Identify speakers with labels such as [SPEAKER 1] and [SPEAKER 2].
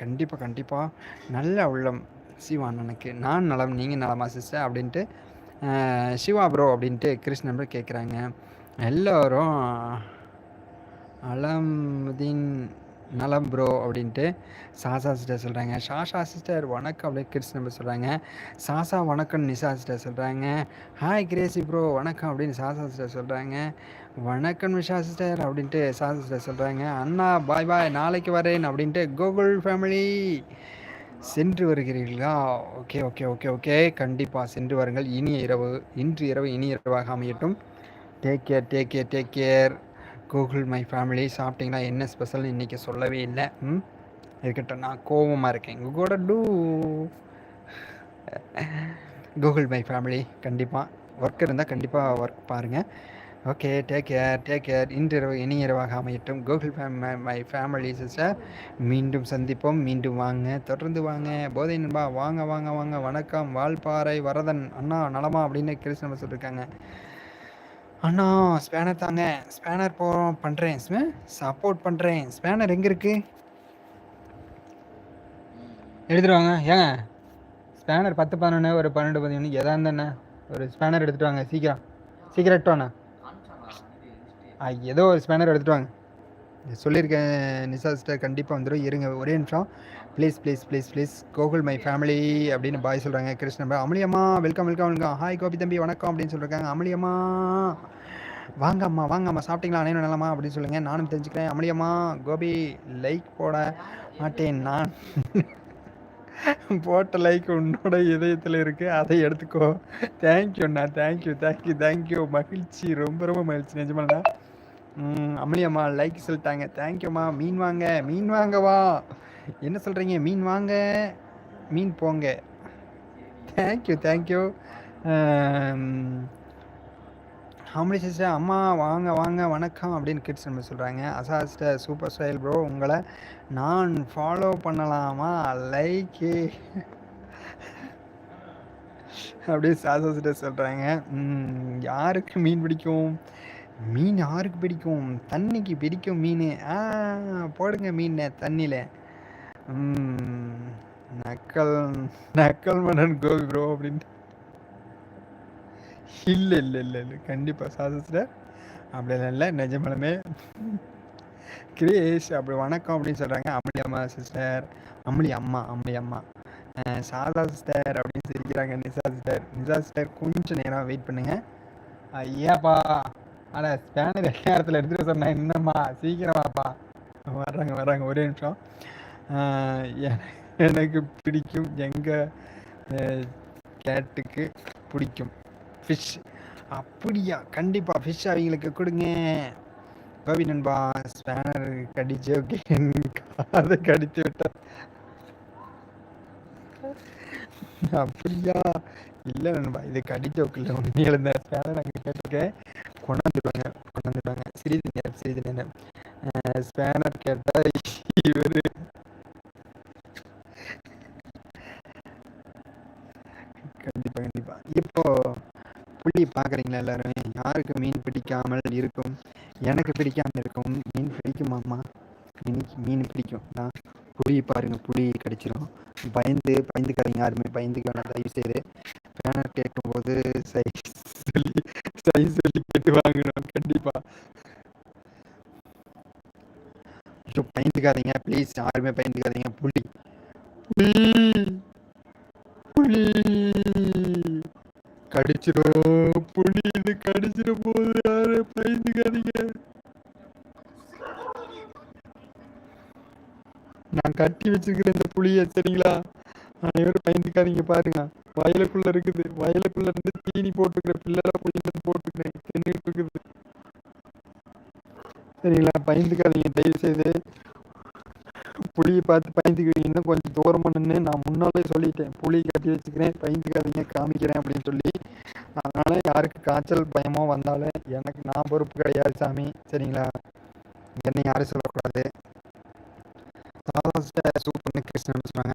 [SPEAKER 1] கண்டிப்பாக கண்டிப்பாக நல்ல உள்ளம். சிவா அண்ணனுக்கு நான் நலம் நீங்கள் நலமா சிஸ்டர்? அப்படின்ட்டு சிவா ப்ரோ அப்படின்ட்டு கிருஷ்ணன் ப்ரோ கேட்குறாங்க எல்லோரும் அலமுதீன் நலம் ப்ரோ அப்படின்ட்டு சாசா சிஸ்டர் சொல்கிறாங்க ஷாஷா சிஸ்டர் வணக்கம் அப்படின்னு கிருஷ்ணன் நம்பர் சொல்கிறாங்க சாசா வணக்கம் நிஷா சிஸ்டர் சொல்கிறாங்க ஹாய் கிரேசி ப்ரோ வணக்கம் அப்படின்னு சாசா சிஸ்டர் சொல்கிறாங்க வணக்கம் நிஷா சிஸ்டர் அப்படின்ட்டு சாசா சிஸ்டர் சொல்கிறாங்க அண்ணா பாய் பாய் நாளைக்கு வரேன் அப்படின்ட்டு கூகுள் ஃபேமிலி சென்று வருகிறீர்களா? ஓகே ஓகே ஓகே ஓகே கண்டிப்பாக சென்று வருங்கள். இனிய இரவு இன்று இரவு இனிய இரவாக அமையட்டும். Take care take care take care Google my family சாப்பிட்டீங்களா? என்ன ஸ்பெஷல்னு இன்றைக்கி சொல்லவே இல்லை. ம்? இருக்கட்டும் நான் கோவமாக இருக்கேன். கூட டூ. கூகுள் மை ஃபேமிலி கண்டிப்பாக ஒர்க் இருந்தால் கண்டிப்பாக ஒர்க் பாருங்கள் okay take care take care இன்றிரவு இனிய இரவாக அமையட்டும். Google fam my family sister மீண்டும் சந்திப்போம். மீண்டும் வாங்க தொடர்ந்து வாங்க. போதை நண்பா வாங்க வாங்க வாங்க. வணக்கம். வால்பாறை வரதன் அண்ணா நலமா அப்படின்னு கிருஷ்ணன் சொல்லியிருக்காங்க அண்ணா ஸ்பேனர் தாங்க. ஸ்பேனர் போ பண்ணுறேன் சப்போர்ட் பண்ணுறேன் ஸ்பேனர் எங்கே இருக்குது எடுத்துட்டு வாங்க. ஏங்க ஸ்பேனர் பத்து பதினொன்று ஒரு பன்னெண்டு பதினொன்று எதா இருந்தாண்ணே ஒரு ஸ்பேனர் எடுத்துட்டு வாங்க சீக்கிரம். சீக்கிரம் எடுத்து வாண்ணா. ஆ ஏதோ ஒரு ஸ்பேனர் எடுத்துட்டு வாங்க. சொல்லியிருக்கேன் நிசா சிஸ்டர் கண்டிப்பாக வந்துடும் இருங்க ஒரே நிமிஷம். Please please please please Gokul my family அப்படின்னு பாய் சொல்கிறாங்க Krishnan அமளியம்மா welcome welcome welcome hi Gopi தம்பி வணக்கம் அப்படின்னு சொல்லியிருக்காங்க அமளியம்மா வாங்க அம்மா வாங்க அம்மா. சாப்பிட்டீங்களா? அனைவரும் நலமா அப்படின்னு சொல்லுங்கள் நானும் தெரிஞ்சுக்கிறேன். அமளியம்மா கோபி லைக் போட மாட்டேன். நான் போட்ட லைக் உன்னோட இதயத்தில் இருக்கு. அதை எடுத்துக்கோ. தேங்க்யூண்ணா தேங்க்யூ தேங்க்யூ தேங்க்யூ மகிழ்ச்சி. ரொம்ப ரொம்ப மகிழ்ச்சி. நிஜமாண்ணா அமளியம்மா லைக் சொல்லிட்டாங்க. தேங்க்யூம்மா மீன் வாங்க மீன் வாங்க வா. என்ன சொல்கிறீங்க மீன் வாங்க மீன் போங்க. தேங்க்யூ தேங்க்யூ அமளி சிஸ்டர் அம்மா வாங்க வாங்க வணக்கம் அப்படின்னு கிட்ஸ் நம்ம சொல்கிறாங்க அசா சிஸ்டர் சூப்பர் ஸ்டைல் ப்ரோ உங்களை நான் ஃபாலோ பண்ணலாமா? லைக்கு அப்படியே சாசா சிஸ்டர் சொல்கிறாங்க யாருக்கு மீன் பிடிக்கும்? மீன் யாருக்கு பிடிக்கும்? தண்ணிக்கு பிடிக்கும் மீன். ஆ போடுங்க மீன் தண்ணியில். நக்கல் நக்கல் மன்னன் கோபி ப்ரோ அப்படின்ட்டு இல்லை இல்லை இல்லை இல்லை. கண்டிப்பாக சாதத்தில் அப்படிலாம் இல்லை. நிஜமலமே. கிரேஷ் அப்படி வணக்கம் அப்படின்னு சொல்கிறாங்க அம்மளி அம்மா சிஸ்டர் அம்மளி அம்மா அம்மளி அம்மா. சாதா சிஸ்டர் அப்படின்னு சிரிக்கிறாங்க நிசா சிஸ்டர் நிசா சிஸ்டர் கொஞ்சம் நேரம் வெயிட் பண்ணுங்க. ஐயாப்பா. ஆனா ஸ்பேனர் நேரத்தில் எடுத்துகிட்டு சொன்னேன் என்னம்மா? சீக்கிரமாப்பா. வர்றாங்க வர்றாங்க ஒரே நிமிஷம். எனக்கு பிடிக்கும் எங்கள் கேட்டுக்கு பிடிக்கும் ஃபிஷ் அப்படியா? கண்டிப்பாக ஃபிஷ் அவங்களுக்கு கொடுங்க. கோபி நண்பா ஸ்பேனர் கடிச்சு ஓகே. அதை கடிச்சு விட்டா. அப்படியா? இல்லை நண்பா இது கடிச்சோக்கில் இல்லை உண்மையில இந்த ஸ்பேனர் நாங்கள் கேட்டிருக்கேன். கொண்டாந்துருவாங்க கொண்டாந்துருவாங்க. சிறிது நேரம் சிறிது நேரம். ஸ்பேனர் கேட்டால் இவர். கண்டிப்பாக கண்டிப்பாக இப்போ புள்ளி பார்க்குறீங்களா எல்லாருமே? யாருக்கு மீன் பிடிக்காமல் இருக்கும்? எனக்கு பிடிக்காமல் இருக்கும். மீன் பிடிக்குமாம்மா இன்னைக்கு மீன் பிடிக்கும். நான் புளி பாருங்க புளி கிடைச்சிரும். பயந்து பயந்துக்காதீங்க. யாருமே பயந்துக்க வேணாம் தயவு செய்து பேனர் கேட்கும்போது சைஸ் சொல்லி சைஸ் சொல்லி கேட்டு வாங்கணும் கண்டிப்பா ஐயோ பயந்துக்காதீங்க ப்ளீஸ் யாருமே பயந்துக்காதீங்க. புளி புளி புளி கடிச்சிரும் புளி இது கடிச்சிட போது யாரு பயந்துக்காதீங்க நான் கட்டி வச்சிருக்கிற இந்த புளிய சரிங்களா? அனைவரும் பயந்துக்காதீங்க பாருங்க. வயலுக்குள்ள இருக்குது. வயலுக்குள்ள இருந்து தீனி போட்டுக்கிற பிள்ளை புளியில போட்டுக்கிறேன் தின்னுட்டு இருக்குது. சரிங்களா? பயந்துக்காதீங்க. தயவு செய்து புளியை பார்த்து பயந்துக்குவீங்கன்னா கொஞ்சம் தூரமாக நின்று நான் முன்னாலே சொல்லிட்டேன். புளி கட்டி வச்சுக்கிறேன். பயந்துக்காதீங்க. காமிக்கிறேன் அப்படின்னு சொல்லி. அதனால யாருக்கு காய்ச்சல் பயமோ வந்தாலும் எனக்கு நான் பொறுப்பு கிடையாது சாமி. சரிங்களா? என்னை யாரும் சொல்லக்கூடாது. சூப்பர் கிருஷ்ணன் சொன்னாங்க